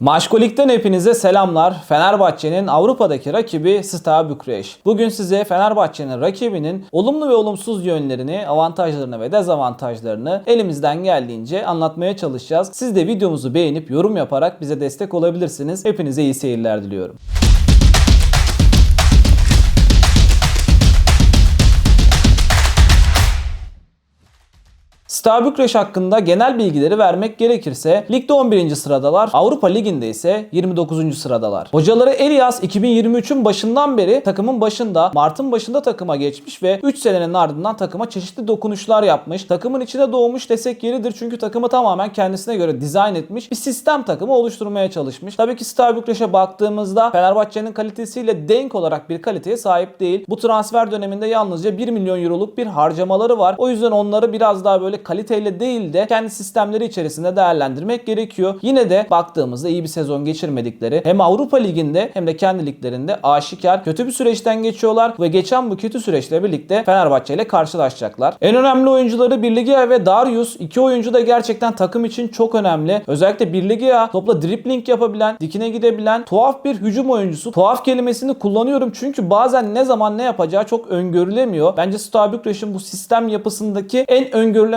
Maşkolik'ten hepinize selamlar. Fenerbahçe'nin Avrupa'daki rakibi Steaua Bükreş. Bugün size Fenerbahçe'nin rakibinin olumlu ve olumsuz yönlerini, avantajlarını ve dezavantajlarını elimizden geldiğince anlatmaya çalışacağız. Siz de videomuzu beğenip yorum yaparak bize destek olabilirsiniz. Hepinize iyi seyirler diliyorum. Steaua Bükreş hakkında genel bilgileri vermek gerekirse ligde 11. sıradalar, Avrupa Ligi'nde ise 29. sıradalar. Hocaları Elias 2023'ün başından beri takımın başında, Mart'ın başında takıma geçmiş ve 3 senenin ardından takıma çeşitli dokunuşlar yapmış. Takımın içine doğmuş desek yeridir çünkü takımı tamamen kendisine göre dizayn etmiş bir sistem takımı oluşturmaya çalışmış. Tabii ki Steaua Bükreş'e baktığımızda Fenerbahçe'nin kalitesiyle denk olarak bir kaliteye sahip değil. Bu transfer döneminde yalnızca 1 milyon euroluk bir harcamaları var. O yüzden onları biraz daha böyle kaliteyle değil de kendi sistemleri içerisinde değerlendirmek gerekiyor. Yine de baktığımızda iyi bir sezon geçirmedikleri hem Avrupa Ligi'nde hem de kendi liglerinde aşikar kötü bir süreçten geçiyorlar ve geçen bu kötü süreçle birlikte Fenerbahçe ile karşılaşacaklar. En önemli oyuncuları Birligia ve Darius. iki oyuncu da gerçekten takım için çok önemli. Özellikle Birligia topla dribbling yapabilen, dikine gidebilen tuhaf bir hücum oyuncusu. Tuhaf kelimesini kullanıyorum çünkü bazen ne zaman ne yapacağı çok öngörülemiyor. Bence Steaua Bükreş'in bu sistem yapısındaki en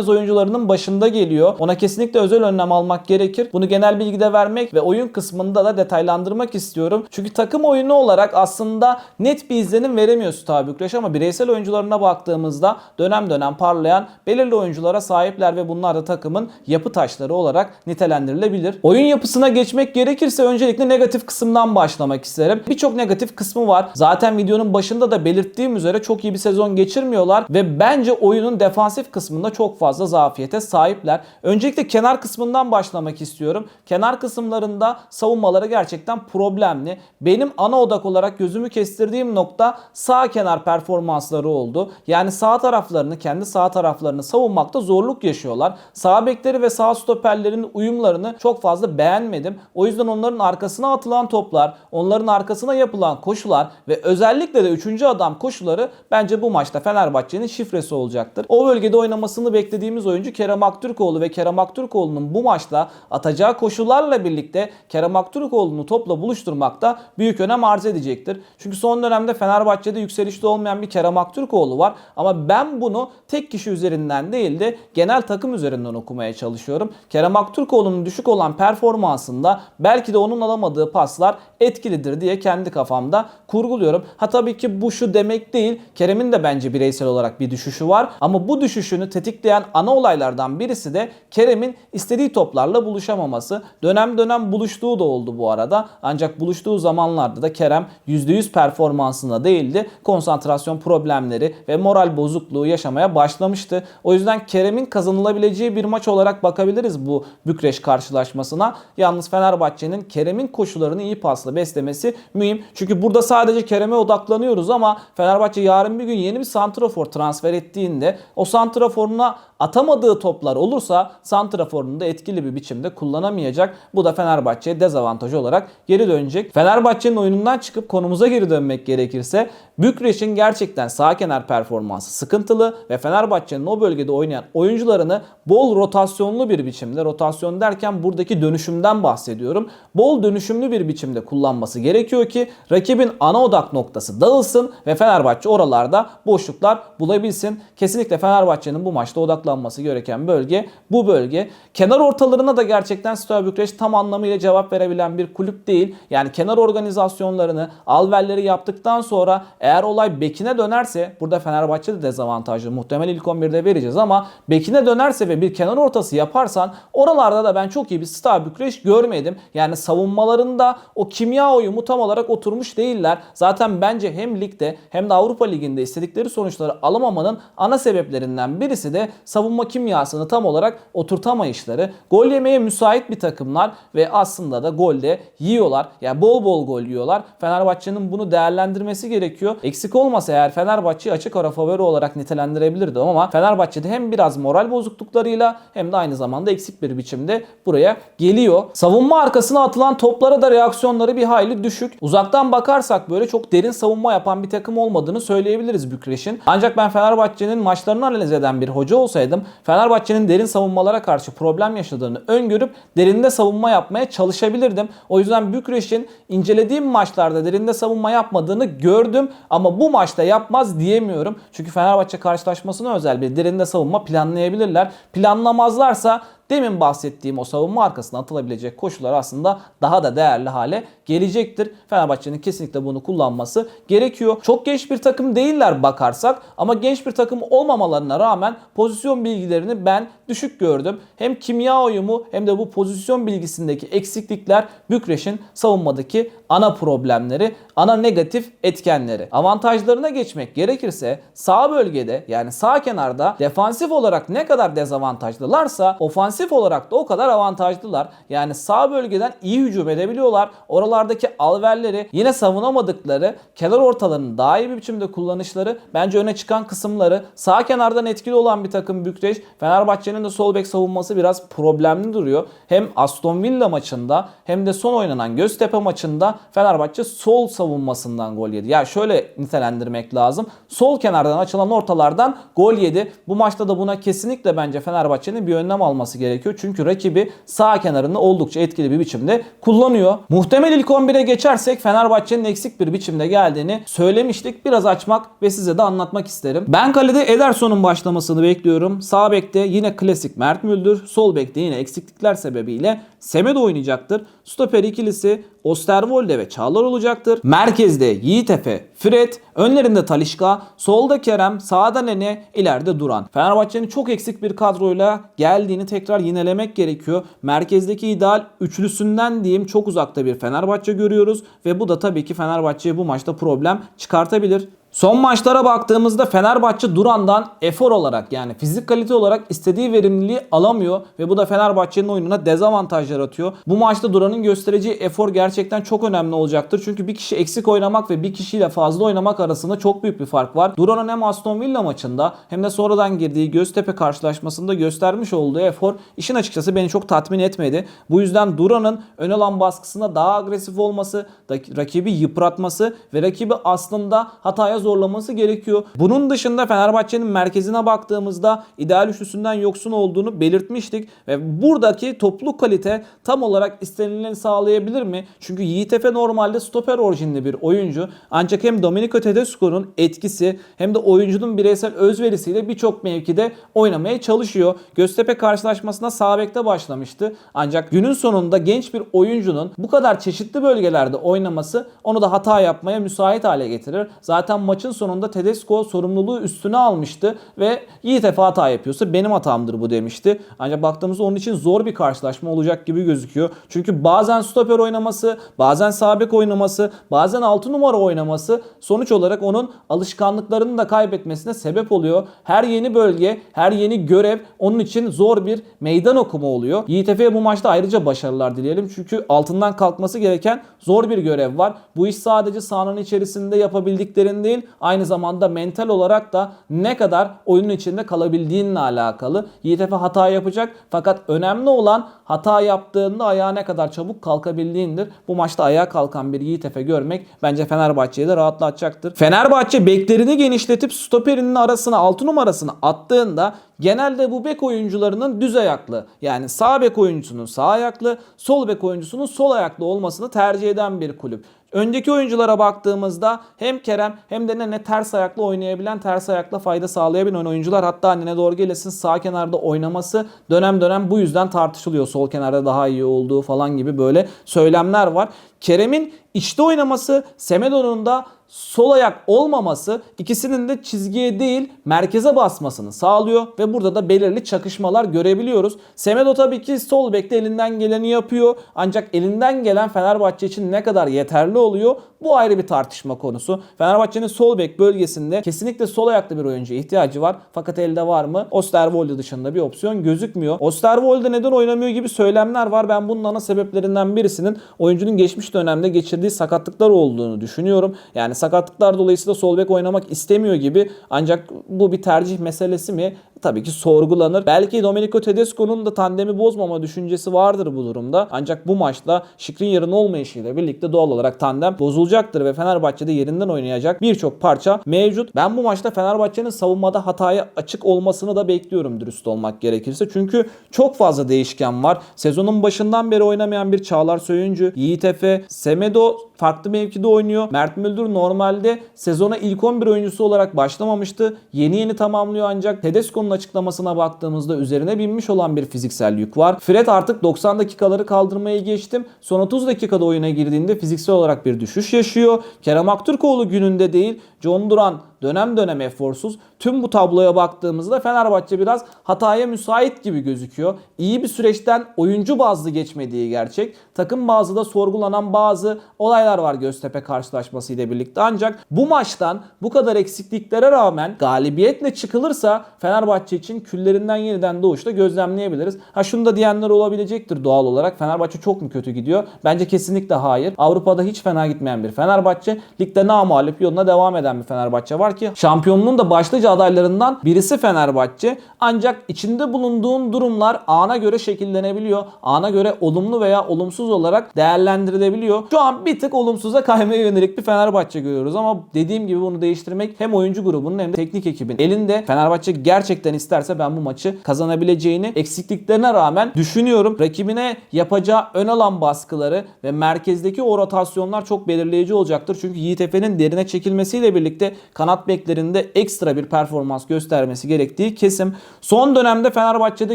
öngörülemez oyuncularının başında geliyor. Ona kesinlikle özel önlem almak gerekir. Bunu genel bilgide vermek ve oyun kısmında da detaylandırmak istiyorum. Çünkü takım oyunu olarak aslında net bir izlenim veremiyor Steaua Bükreş ama bireysel oyuncularına baktığımızda dönem dönem parlayan belirli oyunculara sahipler ve bunlar da takımın yapı taşları olarak nitelendirilebilir. Oyun yapısına geçmek gerekirse öncelikle negatif kısımdan başlamak isterim. Birçok negatif kısmı var. Zaten videonun başında da belirttiğim üzere çok iyi bir sezon geçirmiyorlar ve bence oyunun defansif kısmında çok fazla zafiyete sahipler. Öncelikle kenar kısmından başlamak istiyorum. Kenar kısımlarında savunmaları gerçekten problemli. Benim ana odak olarak gözümü kestirdiğim nokta sağ kenar performansları oldu. Yani sağ taraflarını, kendi sağ taraflarını savunmakta zorluk yaşıyorlar. Sağ bekleri ve sağ stoperlerin uyumlarını çok fazla beğenmedim. O yüzden onların arkasına atılan toplar, onların arkasına yapılan koşular ve özellikle de 3. adam koşuları bence bu maçta Fenerbahçe'nin şifresi olacaktır. O bölgede oynamasını beklediğimiz oyuncu Kerem Aktürkoğlu ve Kerem Aktürkoğlu'nun bu maçta atacağı koşularla birlikte Kerem Aktürkoğlu'nu topla buluşturmakta büyük önem arz edecektir. Çünkü son dönemde Fenerbahçe'de yükselişte olmayan bir Kerem Aktürkoğlu var ama ben bunu tek kişi üzerinden değil de genel takım üzerinden okumaya çalışıyorum. Kerem Aktürkoğlu'nun düşük olan performansında belki de onun alamadığı paslar etkilidir diye kendi kafamda kurguluyorum. Ha tabii ki bu şu demek değil. Kerem'in de bence bireysel olarak bir düşüşü var ama bu düşüşünü tetikleyen ana olaylardan birisi de Kerem'in istediği toplarla buluşamaması. Dönem dönem buluştuğu da oldu bu arada. Ancak buluştuğu zamanlarda da Kerem %100 performansında değildi. Konsantrasyon problemleri ve moral bozukluğu yaşamaya başlamıştı. O yüzden Kerem'in kazanılabileceği bir maç olarak bakabiliriz bu Bükreş karşılaşmasına. Yalnız Fenerbahçe'nin Kerem'in koşularını iyi pasla beslemesi mühim. Çünkü burada sadece Kerem'e odaklanıyoruz ama Fenerbahçe yarın bir gün yeni bir santrafor transfer ettiğinde o santraforuna atamadığı toplar olursa santraforunu da etkili bir biçimde kullanamayacak. Bu da Fenerbahçe'ye dezavantaj olarak geri dönecek. Fenerbahçe'nin oyunundan çıkıp konumuza geri dönmek gerekirse Bükreş'in gerçekten sağ kenar performansı sıkıntılı ve Fenerbahçe'nin o bölgede oynayan oyuncularını bol rotasyonlu bir biçimde rotasyon derken buradaki dönüşümden bahsediyorum. Bol dönüşümlü bir biçimde kullanması gerekiyor ki rakibin ana odak noktası dağılsın ve Fenerbahçe oralarda boşluklar bulabilsin. Kesinlikle Fenerbahçe'nin bu maçta odaklanması gereken bölge bu bölge. Kenar ortalarına da gerçekten Steaua Bükreş tam anlamıyla cevap verebilen bir kulüp değil. Yani kenar organizasyonlarını, alverleri yaptıktan sonra eğer olay bekine dönerse burada Fenerbahçe de dezavantajlı. Muhtemel ilk 11'de vereceğiz ama bekine dönerse ve bir kenar ortası yaparsan oralarda da ben çok iyi bir Steaua Bükreş görmedim. Yani savunmalarında o kimya uyumu tam olarak oturmuş değiller. Zaten bence hem ligde hem de Avrupa Ligi'nde istedikleri sonuçları alamamanın ana sebeplerinden birisi de savunma kimyasını tam olarak oturtamayışları. Gol yemeye müsait bir takımlar ve aslında da golde yiyorlar. Yani bol bol gol yiyorlar. Fenerbahçe'nin bunu değerlendirmesi gerekiyor. Eksik olmasa eğer Fenerbahçe'yi açık ara favori olarak nitelendirebilirdim ama Fenerbahçe'de hem biraz moral bozukluklarıyla hem de aynı zamanda eksik bir biçimde buraya geliyor. Savunma arkasına atılan toplara da reaksiyonları bir hayli düşük. Uzaktan bakarsak böyle çok derin savunma yapan bir takım olmadığını söyleyebiliriz Bükreş'in. Ancak ben Fenerbahçe'nin maçlarını analiz eden bir hoca olsaydım olsaydım Fenerbahçe'nin derin savunmalara karşı problem yaşadığını öngörüp derinde savunma yapmaya çalışabilirdim. O yüzden Bükreş'in incelediğim maçlarda derinde savunma yapmadığını gördüm ama bu maçta yapmaz diyemiyorum. Çünkü Fenerbahçe karşılaşmasına özel bir derinde savunma planlayabilirler. Planlamazlarsa demin bahsettiğim o savunma arkasına atılabilecek koşullar aslında daha da değerli hale gelecektir. Fenerbahçe'nin kesinlikle bunu kullanması gerekiyor. Çok genç bir takım değiller bakarsak ama genç bir takım olmamalarına rağmen pozisyon bilgilerini ben düşük gördüm. Hem kimya uyumu hem de bu pozisyon bilgisindeki eksiklikler Bükreş'in savunmadaki ana problemleri, ana negatif etkenleri. Avantajlarına geçmek gerekirse sağ bölgede yani sağ kenarda defansif olarak ne kadar dezavantajlılarsa ofansif olarak da o kadar avantajlılar. Yani sağ bölgeden iyi hücum edebiliyorlar. Oralardaki alverleri yine savunamadıkları kenar ortalarını daha iyi bir biçimde kullanışları bence öne çıkan kısımları sağ kenardan etkili olan bir takım Bükreş. Fenerbahçe'nin de sol bek savunması biraz problemli duruyor. Hem Aston Villa maçında hem de son oynanan Göztepe maçında Fenerbahçe sol savunmasından gol yedi. Ya şöyle nitelendirmek lazım. Sol kenardan açılan ortalardan gol yedi. Bu maçta da buna kesinlikle bence Fenerbahçe'nin bir önlem alması gerekiyor. Çünkü rakibi sağ kenarını oldukça etkili bir biçimde kullanıyor. Muhtemel ilk 11'e geçersek Fenerbahçe'nin eksik bir biçimde geldiğini söylemiştik. Biraz açmak ve size de anlatmak isterim. Ben kalede Ederson'un başlamasını bekliyorum. Sağ bekte yine klasik Mert Müldür. Sol bekte yine eksiklikler sebebiyle Semedo oynayacaktır. Stoper ikilisi Osterwolde ve Çağlar olacaktır. Merkezde Yiğit Efe, Fred, önlerinde Talişka, solda Kerem, sağda Nene, ileride Duran. Fenerbahçe'nin çok eksik bir kadroyla geldiğini tekrar yinelemek gerekiyor. Merkezdeki ideal üçlüsünden diyeyim çok uzakta bir Fenerbahçe görüyoruz ve bu da tabii ki Fenerbahçe'ye bu maçta problem çıkartabilir. Son maçlara baktığımızda Fenerbahçe Duran'dan efor olarak yani fizik kalite olarak istediği verimliliği alamıyor ve bu da Fenerbahçe'nin oyununa dezavantaj yaratıyor. Bu maçta Duran'ın göstereceği efor gerçekten çok önemli olacaktır. Çünkü bir kişi eksik oynamak ve bir kişiyle fazla oynamak arasında çok büyük bir fark var. Duran'ın hem Aston Villa maçında hem de sonradan girdiği Göztepe karşılaşmasında göstermiş olduğu efor işin açıkçası beni çok tatmin etmedi. Bu yüzden Duran'ın ön alan baskısında daha agresif olması, rakibi yıpratması ve rakibi aslında hataya zorlaması gerekiyor. Bunun dışında Fenerbahçe'nin merkezine baktığımızda ideal üçlüsünden yoksun olduğunu belirtmiştik ve buradaki topluluk kalite tam olarak istenileni sağlayabilir mi? Çünkü Yiğit Efe normalde stoper orijinli bir oyuncu. Ancak hem Domenico Tedesco'nun etkisi hem de oyuncunun bireysel özverisiyle birçok mevkide oynamaya çalışıyor. Göztepe karşılaşmasında sağ bekte başlamıştı. Ancak günün sonunda genç bir oyuncunun bu kadar çeşitli bölgelerde oynaması onu da hata yapmaya müsait hale getirir. Zaten maçın sonunda Tedesco sorumluluğu üstüne almıştı ve Yiğit Efe hata yapıyorsa benim hatamdır bu demişti. Ancak baktığımızda onun için zor bir karşılaşma olacak gibi gözüküyor. Çünkü bazen stoper oynaması, bazen sağ bek oynaması, bazen 6 numara oynaması sonuç olarak onun alışkanlıklarını da kaybetmesine sebep oluyor. Her yeni bölge, her yeni görev onun için zor bir meydan okuma oluyor. Yiğit Efe'ye bu maçta ayrıca başarılar dileyelim. Çünkü altından kalkması gereken zor bir görev var. Bu iş sadece sahanın içerisinde yapabildiklerin değil, aynı zamanda mental olarak da ne kadar oyunun içinde kalabildiğinle alakalı. Yiğit hata yapacak fakat önemli olan hata yaptığında ayağa ne kadar çabuk kalkabildiğindir. Bu maçta ayağa kalkan bir Yiğit görmek bence Fenerbahçe'yi de rahatlatacaktır. Fenerbahçe beklerini genişletip stoperinin arasına 6 numarasını attığında genelde bu bek oyuncularının düz ayaklı yani sağ bek oyuncusunun sağ ayaklı, sol bek oyuncusunun sol ayaklı olmasını tercih eden bir kulüp. Önceki oyunculara baktığımızda hem Kerem hem de Nene ters ayaklı oynayabilen, ters ayakla fayda sağlayabilen oyuncular. Hatta Nene doğru gelesin sağ kenarda oynaması dönem dönem bu yüzden tartışılıyor. Sol kenarda daha iyi olduğu falan gibi böyle söylemler var. Kerem'in içte oynaması, Semedo'nun da sol ayak olmaması ikisinin de çizgiye değil merkeze basmasını sağlıyor ve burada da belirli çakışmalar görebiliyoruz. Semedo tabii ki sol bekte elinden geleni yapıyor ancak elinden gelen Fenerbahçe için ne kadar yeterli oluyor bu ayrı bir tartışma konusu. Fenerbahçe'nin sol bek bölgesinde kesinlikle sol ayaklı bir oyuncuya ihtiyacı var. Fakat elde var mı? Osterwolde dışında bir opsiyon gözükmüyor. Osterwolde neden oynamıyor gibi söylemler var. Ben bunun ana sebeplerinden birisinin oyuncunun geçmiş dönemde geçirdiği sakatlıklar olduğunu düşünüyorum. Yani sakatlıklar dolayısıyla sol bek oynamak istemiyor gibi. Ancak bu bir tercih meselesi mi? Tabii ki sorgulanır. Belki Domenico Tedesco'nun da tandemi bozmama düşüncesi vardır bu durumda. Ancak bu maçta Skriniar'ın olmayışıyla birlikte doğal olarak tandem bozulacaktır ve Fenerbahçe'de yerinden oynayacak birçok parça mevcut. Ben bu maçta Fenerbahçe'nin savunmada hataya açık olmasını da bekliyorum dürüst olmak gerekirse. Çünkü çok fazla değişken var. Sezonun başından beri oynamayan bir Çağlar Söyüncü, Yiğit Efe, Semedo farklı mevkide oynuyor. Mert Müldür normalde sezona ilk 11 oyuncusu olarak başlamamıştı. Yeni yeni tamamlıyor ancak Tedesco'nun açıklamasına baktığımızda üzerine binmiş olan bir fiziksel yük var. Fred artık 90 dakikaları kaldırmayı geçtim. Son 30 dakikada oyuna girdiğinde fiziksel olarak bir düşüş yaşıyor. Kerem Aktürkoğlu gününde değil. John Duran dönem dönem eforsuz. Tüm bu tabloya baktığımızda Fenerbahçe biraz hataya müsait gibi gözüküyor. İyi bir süreçten oyuncu bazlı geçmediği gerçek. Takım bazlı da sorgulanan bazı olaylar var Göztepe karşılaşması ile birlikte. Ancak bu maçtan bu kadar eksikliklere rağmen galibiyetle çıkılırsa Fenerbahçe için küllerinden yeniden doğuşta gözlemleyebiliriz. Ha şunu da diyenler olabilecektir doğal olarak. Fenerbahçe çok mu kötü gidiyor? Bence kesinlikle hayır. Avrupa'da hiç fena gitmeyen bir Fenerbahçe. Ligde namalip yoluna devam eden bir Fenerbahçe var ki şampiyonluğun da başlıca adaylarından birisi Fenerbahçe. Ancak içinde bulunduğun durumlar ana göre şekillenebiliyor. Ana göre olumlu veya olumsuz olarak değerlendirilebiliyor. Şu an bir tık olumsuza kaymaya yönelik bir Fenerbahçe görüyoruz ama dediğim gibi bunu değiştirmek hem oyuncu grubunun hem de teknik ekibin elinde. Fenerbahçe gerçekten isterse ben bu maçı kazanabileceğini eksikliklerine rağmen düşünüyorum. Rakibine yapacağı ön alan baskıları ve merkezdeki o rotasyonlar çok belirleyici olacaktır. Çünkü Yiğit Efe'nin derine çekilmesiyle birlikte kanat beklerinde ekstra bir performans göstermesi gerektiği kesim. Son dönemde Fenerbahçe'de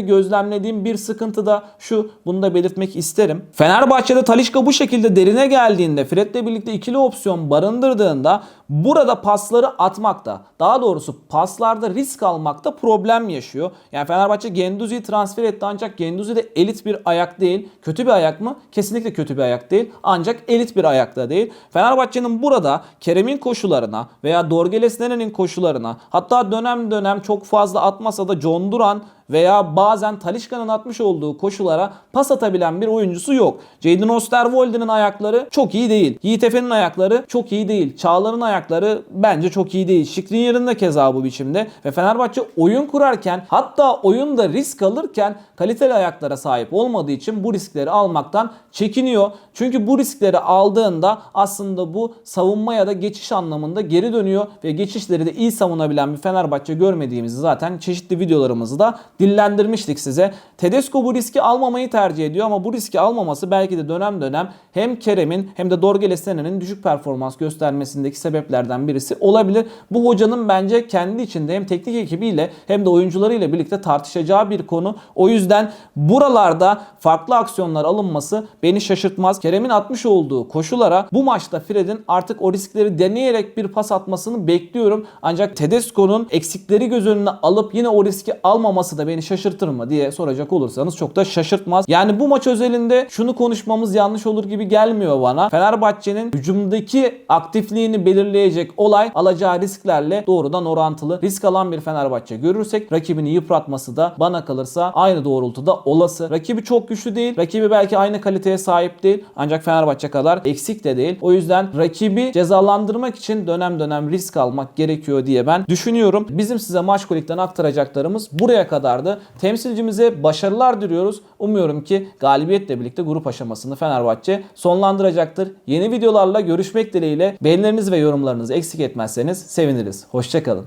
gözlemlediğim bir sıkıntı da şu. Bunu da belirtmek isterim. Fenerbahçe'de Talişka bu şekilde derine geldiğinde Fred'le birlikte ikili opsiyon barındırdığında burada pasları atmakta daha doğrusu paslarda risk almakta problem yaşıyor. Yani Fenerbahçe Genduzi'yi transfer etti ancak Genduzi de elit bir ayak değil. Kötü bir ayak mı? Kesinlikle kötü bir ayak değil. Ancak elit bir ayak da değil. Fenerbahçe'nin burada Kerem'in koşularına veya Dorgeles Nene'nin koşularına hatta dönem dönem çok fazla atmasa da John Duran veya bazen Talişka'nın atmış olduğu koşulara pas atabilen bir oyuncusu yok. Jadon Osterwolde'nin ayakları çok iyi değil. Yiğit Efe'nin ayakları çok iyi değil. Çağlar'ın ayakları bence çok iyi değil. Skriniar'ın da keza bu biçimde. Ve Fenerbahçe oyun kurarken hatta oyunda risk alırken kaliteli ayaklara sahip olmadığı için bu riskleri almaktan çekiniyor. Çünkü bu riskleri aldığında aslında bu savunma ya da geçiş anlamında geri dönüyor ve geçişleri de iyi savunabilen bir Fenerbahçe görmediğimizi zaten çeşitli videolarımızda dillendirmiştik size. Tedesco bu riski almamayı tercih ediyor ama bu riski almaması belki de dönem dönem hem Kerem'in hem de Dorgeles Nene'nin düşük performans göstermesindeki sebeplerden birisi olabilir. Bu hocanın bence kendi içinde hem teknik ekibiyle hem de oyuncularıyla birlikte tartışacağı bir konu. O yüzden buralarda farklı aksiyonlar alınması beni şaşırtmaz. Kerem'in atmış olduğu koşulara bu maçta Fred'in artık o riskleri deneyerek bir pas atmasını bekliyorum. Ancak Tedesco'nun eksikleri göz önüne alıp yine o riski almaması da beni şaşırtır mı diye soracak olursanız çok da şaşırtmaz. Yani bu maç özelinde şunu konuşmamız yanlış olur gibi gelmiyor bana. Fenerbahçe'nin hücumdaki aktifliğini belirleyecek olay alacağı risklerle doğrudan orantılı. Risk alan bir Fenerbahçe görürsek rakibini yıpratması da bana kalırsa aynı doğrultuda olası. Rakibi çok güçlü değil. Rakibi belki aynı kaliteye sahip değil. Ancak Fenerbahçe kadar eksik de değil. O yüzden rakibi cezalandırmak için dönem dönem risk almak gerekiyor diye ben düşünüyorum. Bizim size maç kolikten aktaracaklarımız buraya kadardı. Temsilcimize başarılar diliyoruz. Umuyorum ki galibiyetle birlikte grup aşamasını Fenerbahçe sonlandıracaktır. Yeni videolarla görüşmek dileğiyle beğenileriniz ve yorumlarınızı eksik etmezseniz seviniriz. Hoşçakalın.